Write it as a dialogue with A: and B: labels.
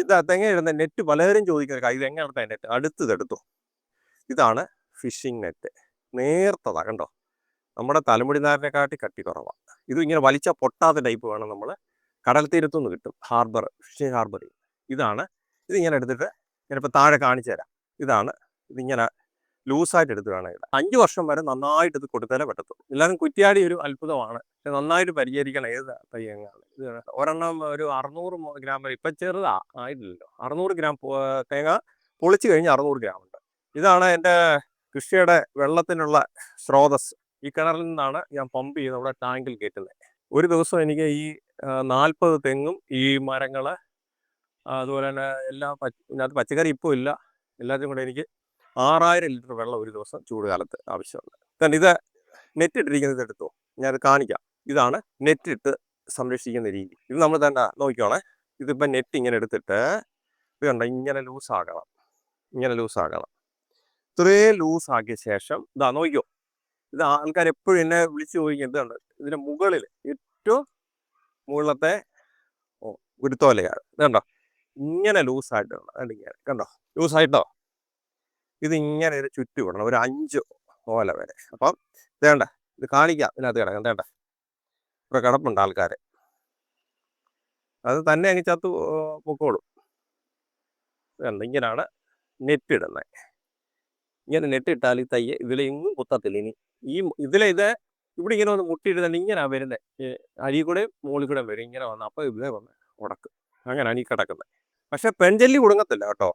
A: ഇത് തെങ്ങ ഇടുന്ന നെറ്റ് പലരും ചോദിക്കുന്ന ഇത് എങ്ങനത്തെ നെറ്റ്? അടുത്തതെടുത്തു ഇതാണ് ഫിഷിംഗ് നെറ്റ് നേർത്തതാ കണ്ടോ? നമ്മുടെ തലമുടി കാട്ടി കട്ടി കുറവാണ് ഇത് ഇങ്ങനെ വലിച്ച പൊട്ടാത്ത ടൈപ്പ് വേണം നമ്മൾ കടൽ തീരത്തുനിന്ന് കിട്ടും. ഹാർബർ ഫിഷിംഗ് ഹാർബർ ഇതാണ്. ഇതിങ്ങനെ എടുത്തിട്ട് ഞാനിപ്പോൾ താഴെ കാണിച്ചു തരാം ഇതാണ്. ഇതിങ്ങനെ ലൂസായിട്ട് എടുത്ത് വേണമെങ്കിൽ അഞ്ച് വർഷം വരെ നന്നായിട്ട് ഇത് കൊടുത്താലേ പറ്റത്തുള്ളൂ. എല്ലാവരും കുറ്റിയാടി ഒരു അത്ഭുതമാണ്. നന്നായിട്ട് പരിചരിക്കണം ഏത് തയ്യങ്ങാണ്? ഇത് ഒരെണ്ണം ഒരു അറുന്നൂറ് ഗ്രാം വരെ. ഇപ്പം ചെറുതാ ആയിട്ടില്ലല്ലോ. അറുന്നൂറ് ഗ്രാം തേങ്ങ പൊളിച്ചു കഴിഞ്ഞ് അറുന്നൂറ് ഗ്രാം ഉണ്ട്. ഇതാണ് എന്റെ കൃഷിയുടെ വെള്ളത്തിനുള്ള സ്രോതസ് ഈ കിണറിൽ നിന്നാണ് ഞാൻ പമ്പ് ചെയ്ത് അവിടെ ടാങ്കിൽ കയറ്റുന്നത് ഒരു ദിവസം എനിക്ക് ഈ നാൽപ്പത് തെങ്ങും ഈ മരങ്ങൾ അതുപോലെ തന്നെ എല്ലാ പച്ച പച്ചക്കറി ഇപ്പോൾ ഇല്ല. എല്ലാത്തിനും കൂടെ എനിക്ക് ആറായിരം ലിറ്റർ വെള്ളം ഒരു ദിവസം ചൂടുകാലത്ത് ആവശ്യമുണ്ട്. കാരണം ഇത് നെറ്റ് ഇട്ടിരിക്കുന്നത് എടുത്തോ? ഞാനത് കാണിക്കാം. ഇതാണ് നെറ്റ് ഇട്ട് സംരക്ഷിക്കുന്ന രീതി. ഇത് നമ്മൾ തന്നെ നോക്കിക്കോണേ. ഇതിപ്പോൾ നെറ്റ് ഇങ്ങനെ എടുത്തിട്ട് ഇത് കണ്ട? ഇങ്ങനെ ലൂസ് ആക്കണം ഇങ്ങനെ ലൂസ് ആക്കണം ഇത്രയും ലൂസാക്കിയ ശേഷം ഇതാ നോക്കിയോ ഇത് ആൾക്കാർ എപ്പോഴും എന്നെ വിളിച്ച് ചോദിക്കും എന്താണ് ഇതിന്റെ മുകളിൽ ഏറ്റവും മുകളിലത്തെ ഗുരുത്തോലയാണ് കണ്ടോ? ഇങ്ങനെ ലൂസായിട്ട് കണ്ടോ? ലൂസായിട്ടോ? ഇത് ഇങ്ങനെ ഒരു ചുറ്റി വിടണം ഒരു അഞ്ച് ഓല വരെ. അപ്പം വേണ്ട ഇത് കാണിക്കാം ഇതിനകത്ത് കിടക്കാം വേണ്ട ഇവിടെ കിടപ്പുണ്ട് ആൾക്കാർ അത് തന്നെ അങ്ങ് ചത്തു പൊക്കോളും. ഇങ്ങനെയാണ് നെറ്റിടുന്നത് ഇങ്ങനെ നെറ്റിട്ടാൽ ഈ തയ്യ ഇതിലെങ്ങും കുത്തത്തില്ല. ഇനി ഈ ഇതിലെ ഇത് ഇവിടെ ഇങ്ങനെ വന്ന് മുട്ടിയിടുന്നുണ്ട് ഇങ്ങനെ വരുന്നത് അരി കൂടെ മുകളിൽ കൂടെ വരും. ഇങ്ങനെ വന്ന്. അപ്പോൾ ഇവിടെ വന്ന് ഉടക്കും. അങ്ങനെയാണ് ഈ കിടക്കുന്നത് പക്ഷെ പെൺചെല്ലി കുടുങ്ങത്തില്ല കേട്ടോ.